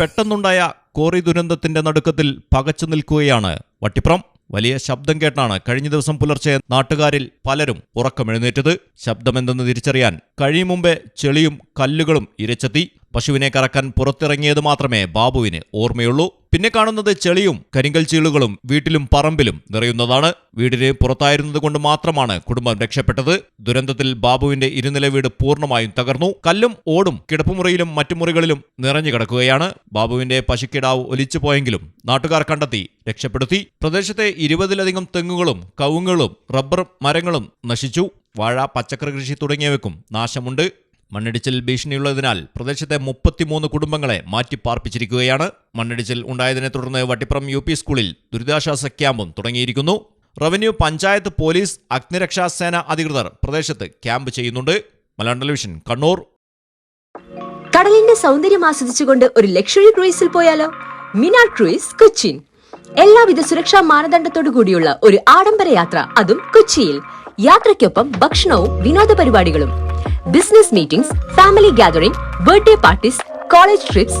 പെട്ടെന്നുണ്ടായ കോറി ദുരന്തത്തിന്റെ നടുക്കത്തിൽ പകച്ചു നിൽക്കുകയാണ് വട്ടിപ്രം വലിയ ശബ്ദം കേട്ടാണ് കഴിഞ്ഞ ദിവസം പുലർച്ചെ നാട്ടുകാരിൽ പലരും ഉറക്കമെഴുന്നേറ്റത്. ശബ്ദമെന്തെന്ന് തിരിച്ചറിയാൻ കഴിയും മുമ്പേ ചെളിയും കല്ലുകളും ഇരച്ചെത്തി. പശുവിനെ കറക്കാൻ പുറത്തിറങ്ങിയത് മാത്രമേ ബാബുവിന് ഓർമ്മയുള്ളൂ. പിന്നെ കാണുന്നത് ചെളിയും കരിങ്കൽ ചീളുകളും വീട്ടിലും പറമ്പിലും നിറയുന്നതാണ്. വീടിന് പുറത്തായിരുന്നതുകൊണ്ട് മാത്രമാണ് കുടുംബം രക്ഷപ്പെട്ടത്. ദുരന്തത്തിൽ ബാബുവിന്റെ ഇരുനില വീട് പൂർണമായും തകർന്നു. കല്ലും ഓടും കിടപ്പുമുറിയിലും മറ്റു മുറികളിലും നിറഞ്ഞു കിടക്കുകയാണ്. ബാബുവിന്റെ പശുക്കിടാവ് ഒലിച്ചു പോയെങ്കിലും നാട്ടുകാർ കണ്ടെത്തി രക്ഷപ്പെടുത്തി. പ്രദേശത്തെ ഇരുപതിലധികം തെങ്ങുകളും കവുങ്ങുകളും റബ്ബർ മരങ്ങളും നശിച്ചു. വാഴ പച്ചക്കറി കൃഷി തുടങ്ങിയവയ്ക്കും നാശമുണ്ട്. മണ്ണിടിച്ചിൽ ഭീഷണിയുള്ളതിനാൽ പ്രദേശത്തെ മുപ്പത്തിമൂന്ന് കുടുംബങ്ങളെ മാറ്റിപ്പാർപ്പിച്ചിരിക്കുകയാണ്. മണ്ണിടിച്ചിൽ ഉണ്ടായതിനെ തുടർന്ന് വട്ടിപ്പുറം യു പി സ്കൂളിൽ ദുരിതാശ്വാസ ക്യാമ്പും തുടങ്ങിയിരിക്കുന്നു. റവന്യൂ പഞ്ചായത്ത് പോലീസ് അഗ്നിരക്ഷാ സേന അധികൃതർ പ്രദേശത്ത് ക്യാമ്പ് ചെയ്യുന്നുണ്ട്. മലയാളം ടെലിവിഷൻ കണ്ണൂർ. കടലിന്റെ സൗന്ദര്യം ആസ്വദിച്ചുകൊണ്ട് ഒരു ലക്ഷറി ക്രൂയിസിൽ പോയാലോ? മിനാർ ക്രൂയിസ് കൊച്ചിൻ. എല്ലാവിധ സുരക്ഷാ മാനദണ്ഡത്തോടു കൂടിയുള്ള ഒരു ആഡംബര യാത്ര അതും കൊച്ചിയിൽ. യാത്രയ്ക്കൊപ്പം ഭക്ഷണവും വിനോദ പരിപാടികളും. Business meetings family gathering birthday parties college trips